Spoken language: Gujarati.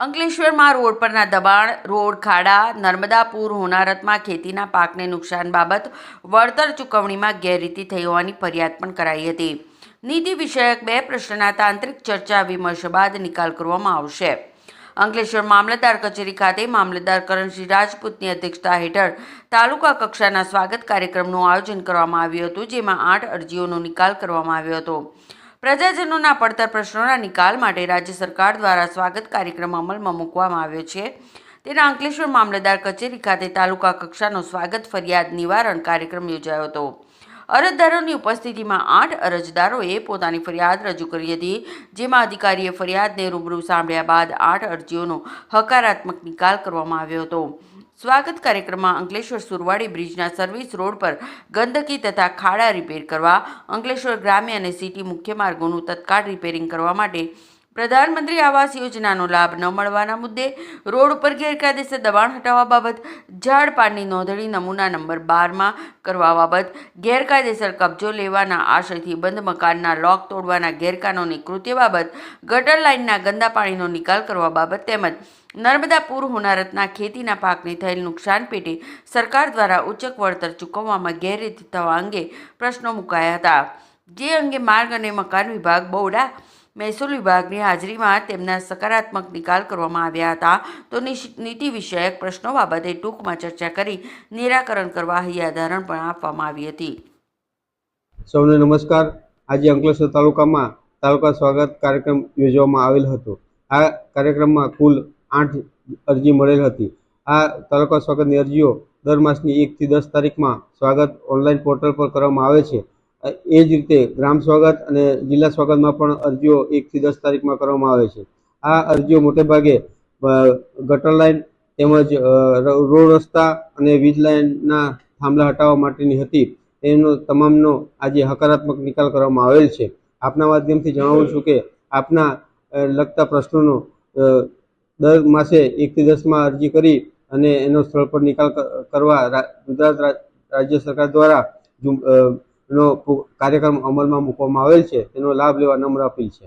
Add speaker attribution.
Speaker 1: અંકલેશ્વરમાં રોડ પરના દબાણ, રોડ ખાડા, નર્મદાપુર, હોનારતમાં ખેતીના પાકને નુકસાન બાબત વળતર ચૂકવણીમાં ગેરરીતિ થઈ હોવાની ફરિયાદ પણ કરાઈ હતી. નીતિ વિષયક બે પ્રશ્નના તાંત્રિક ચર્ચા વિમર્શ બાદ નિકાલ કરવામાં આવશે. અંકલેશ્વર મામલતદાર કચેરી ખાતે મામલતદાર કરણસિંહ રાજપૂતની અધ્યક્ષતા હેઠળ તાલુકા કક્ષાના સ્વાગત કાર્યક્રમનું આયોજન કરવામાં આવ્યું હતું, જેમાં આઠ અરજીઓનો નિકાલ કરવામાં આવ્યો હતો. પ્રજાજનોના પડતર પ્રશ્નોના નિકાલ માટે રાજ્ય સરકાર દ્વારા સ્વાગત કાર્યક્રમ અમલમાં મૂકવામાં આવ્યો છે. તેના અંકલેશ્વર મામલતદાર કચેરી ખાતે તાલુકા કક્ષાનો સ્વાગત ફરિયાદ નિવારણ કાર્યક્રમ યોજાયો હતો. અરજદારોની ઉપસ્થિતિમાં આઠ અરજદારોએ પોતાની ફરિયાદ રજૂ કરી હતી, જેમાં અધિકારીએ ફરિયાદને રૂબરૂ સાંભળ્યા બાદ આઠ અરજીઓનો હકારાત્મક નિકાલ કરવામાં આવ્યો હતો. સ્વાગત કાર્યક્રમમાં અંકલેશ્વર સુરવાડી બ્રિજના સર્વિસ રોડ પર ગંદકી તથા ખાડા રિપેર કરવા, અંકલેશ્વર ગ્રામ્ય અને સિટી મુખ્ય માર્ગોનું તત્કાળ રિપેરિંગ કરવા માટે પ્રધાનમંત્રી આવાસ યોજનાનો લાભ ન મળવાના મુદ્દે રોડ ઉપર ગેરકાયદેસર દબાણ હટાવવા બાબત, ઝાડ પાડની નોંધણી નમૂના નંબર બારમાં કરવા બાબત, ગેરકાયદેસર કબજો લેવાના આશયથી બંધ મકાનના લોક તોડવાના ગેરકાનૂની કૃત્ય બાબત, ગટર લાઇનના ગંદા પાણીનો નિકાલ કરવા બાબત તેમજ નર્મદા પૂર હોનારતના ખેતીના પાકને થયેલ નુકસાન પેટે સરકાર દ્વારા ઉચ્ચક વળતર ચૂકવવામાં ગેરરીતિ થવા અંગે પ્રશ્નો મુકાયા હતા. જે અંગે માર્ગ અને મકાન વિભાગ બૌડા મહેસૂલ વિભાગની હાજરીમાં તેમના સકારાત્મક નિકાલ કરવામાં આવ્યા હતા. તો નીતિ વિષયક પ્રશ્નો બાબતે ટૂંકમાં ચર્ચા કરી નિરાકરણ કરવા હૈયાધારણ પણ આપવામાં આવી હતી.
Speaker 2: સૌને નમસ્કાર. આજે અંકલેશ્વર તાલુકામાં તાલુકા સ્વાગત કાર્યક્રમ યોજવામાં આવેલ હતો. આ કાર્યક્રમમાં કુલ આઠ અરજી મળેલ હતી. આ તાલુકા સ્વાગતની અરજીઓ દર માસની એકથી દસ તારીખમાં સ્વાગત ઓનલાઈન પોર્ટલ પર કરવામાં આવે છે. એ જ રીતે ગ્રામ સ્વાગત અને જિલ્લા સ્વાગતમાં પણ અરજીઓ એકથી દસ તારીખમાં કરવામાં આવે છે. આ અરજીઓ મોટેભાગે ગટર લાઇન તેમજ રોડ રસ્તા અને વીજ લાઇનના થાંભલા હટાવવા માટેની હતી. એનો તમામનો આજે હકારાત્મક નિકાલ કરવામાં આવેલ છે. આપના માધ્યમથી જણાવું છું કે આપના લગતા પ્રશ્નોનો દર માસે એકથી દસમાં અરજી કરી અને એનો સ્થળ પર નિકાલ કરવા ગુજરાત રાજ્ય સરકાર દ્વારા નો કાર્યક્રમ અમલમાં મૂકવામાં આવેલ છે. તેનો લાભ લેવા નમ્ર અપીલ છે.